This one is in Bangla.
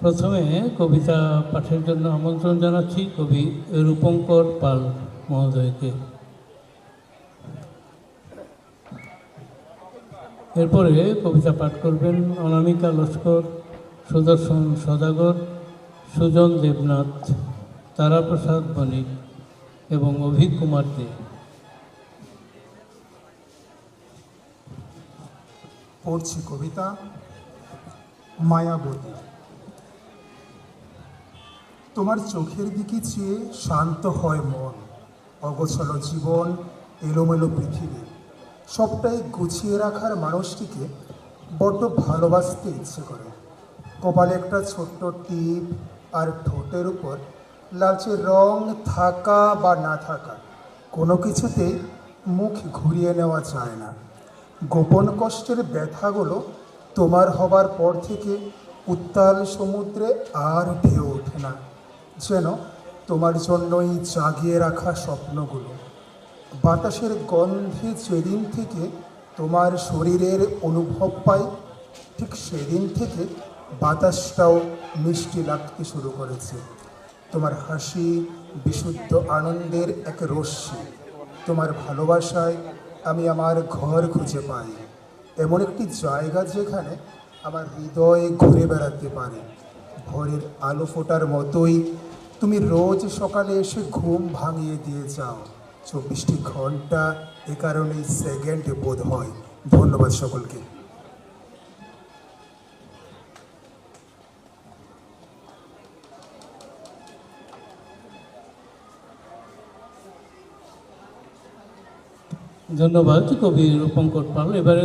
প্রথমে কবিতা পাঠের জন্য আমন্ত্রণ জানাচ্ছি কবি রূপঙ্কর পাল মহোদয়কে। এরপরে কবিতা পাঠ করবেন অনামিকা লস্কর, সুদর্শন সদাগর, সুজন দেবনাথ, তারাপ্রসাদ বণিক এবং অভিক কুমার দে। পড়ছি কবিতা মায়াবতী। তোমার চোখের দিকে চেয়ে শান্ত হয় মন। অগোছল জীবন, এলোমেলো পৃথিবী। সবটাই গুছিয়ে রাখার মানুষটিকে বড্ড ভালোবাসতে ইচ্ছে করে। কপালে একটা ছোট্ট টিপ আর ঠোঁটের উপর লালচে রং থাকা বা না থাকা, কোনো কিছুতেই মুখ ঘুরিয়ে নেওয়া যায় না। গোপন কষ্টের ব্যথাগুলো তোমার হবার পর থেকে উত্তাল সমুদ্রে আর ঢেউ ওঠে না। যেন তোমার জন্যই জাগিয়ে রাখা স্বপ্নগুলো। বাতাসের গন্ধে যেদিন থেকে তোমার শরীরের অনুভব পাই, ঠিক সেদিন থেকে বাতাসটাও মিষ্টি লাগতে শুরু করেছে। তোমার হাসি, বিশুদ্ধ আনন্দের এক রশ্মি। তোমার ভালোবাসায় আমি আমার ঘর খুঁজে পাই। এমন একটি জায়গা যেখানে আমার হৃদয়ে ঘুরে বেড়াতে পারে। ভোরের আলো ফোটার মতোই তুমি রোজ সকালে এসে ঘুম ভাঙিয়ে দিয়ে যাও। চব্বিশটি ঘণ্টা এ কারণেই সেকেন্ড বোধ হয়। ধন্যবাদ সকলকে। ধন্যবাদ, কবি রূপঙ্কর পাল। এবারে